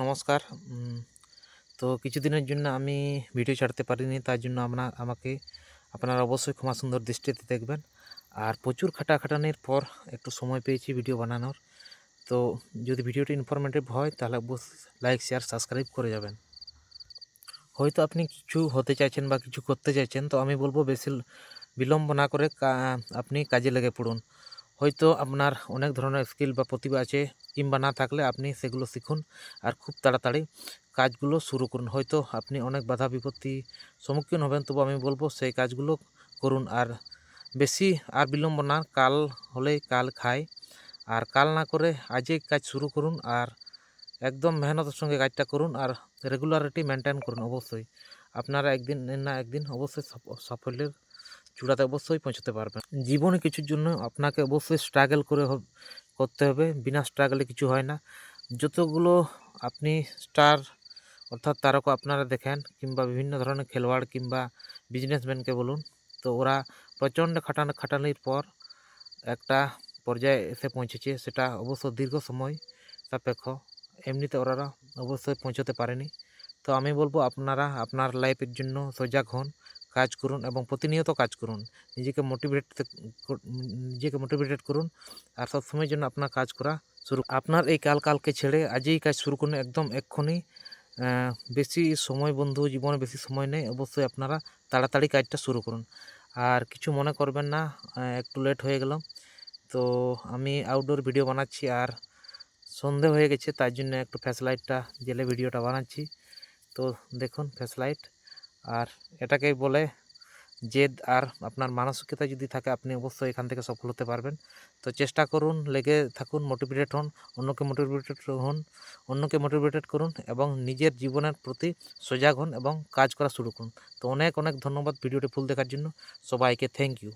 নমস্কার। তো কিছুদিনের জন্য আমি ভিডিও ছাড়তে পারিনি, তার জন্য আপনার আমাকে আপনারা অবশ্যই ক্ষমা সুন্দর দৃষ্টিতে দেখবেন। আর প্রচুর খাটাখাটানির পর একটু সময় পেয়েছি ভিডিও বানানোর। তো যদি ভিডিওটি ইনফরমেটিভ হয়, তাহলে অবশ্যই লাইক শেয়ার সাবস্ক্রাইব করে যাবেন। হয়তো আপনি কিছু হতে চাইছেন বা কিছু করতে চাইছেন, তো আমি বলব বেশি বিলম্ব না করে আপনি কাজে লেগে পড়ুন। হয়তো আপনার অনেক ধরনের স্কিল বা প্রতিভা আছে, কিংবা না থাকলে আপনি সেগুলো শিখুন আর খুব তাড়াতাড়ি কাজগুলো শুরু করুন। হয়তো আপনি অনেক বাধা বিপত্তি সম্মুখীন হবেন, তবু আমি বলব সেই কাজগুলো করুন। আর বেশি আর বিলম্ব না, কাল হলেই কাল খায় আর কাল না করে আজই কাজ শুরু করুন আর একদম মেহনতের সঙ্গে কাজটা করুন আর রেগুলারিটি মেনটেন করুন অবশ্যই। আপনারা একদিন না একদিন অবশ্যই সাফল্যের চূড়াতে অবশ্যই পৌঁছতে পারবেন। জীবনে কিছুর জন্য আপনাকে অবশ্যই স্ট্রাগল করে করতে হবে। বিনা স্ট্রাগলে কিছু হয় না। যতগুলো আপনি স্টার অর্থাৎ তারকা আপনারা দেখেন কিংবা বিভিন্ন ধরনের খেলোয়াড় কিংবা বিজনেসম্যানকে বলুন, তো ওরা প্রচণ্ড খাটানো, খাটানির পর একটা পর্যায়ে এসে পৌঁছেছে। সেটা অবশ্য দীর্ঘ সময় সাপেক্ষ। এমনিতে ওরা অবশ্যই পৌঁছতে পারেনি। তো আমি বলব আপনারা, আপনার লাইফের জন্য সজাগ হন। কাজ করুন এবং প্রতিনিয়ত কাজ করুন। নিজেকে মোটিভেট নিজেকে মোটিভেটেড করুন আর সবসময়ের জন্য আপনার কাজ করা শুরু আপনার এই কাল কালকে ছেড়ে আজই কাজ শুরু করুন একদম এক্ষুনি। বেশি সময় বন্ধু, জীবনে বেশি সময় নেই, অবশ্যই আপনারা তাড়াতাড়ি কাজটা শুরু করুন। আর কিছু মনে করবেন না একটু লেট হয়ে গেলাম। তো আমি আউটডোর ভিডিও বানাচ্ছি আর সন্ধে হয়ে গেছে, তার জন্য একটু ফ্ল্যাশ লাইটটা জেলে ভিডিওটা বানাচ্ছি। তো দেখুন ফ্ল্যাশ লাইট আর এটাকেই বলে জেদ আর আপনার মানসিকতা যদি থাকে, আপনি অবশ্যই এখান থেকে সফল হতে পারবেন। তো চেষ্টা করুন, লেগে থাকুন মোটিভেটেড হন, অন্যকে মোটিভেটেড হন, অন্যকে মোটিভেটেড করুন এবং নিজের জীবনের প্রতি সজাগ হন এবং কাজ করা শুরু করুন। তো অনেক অনেক ধন্যবাদ ভিডিওটি ফুল দেখার জন্য। সবাইকে থ্যাংক ইউ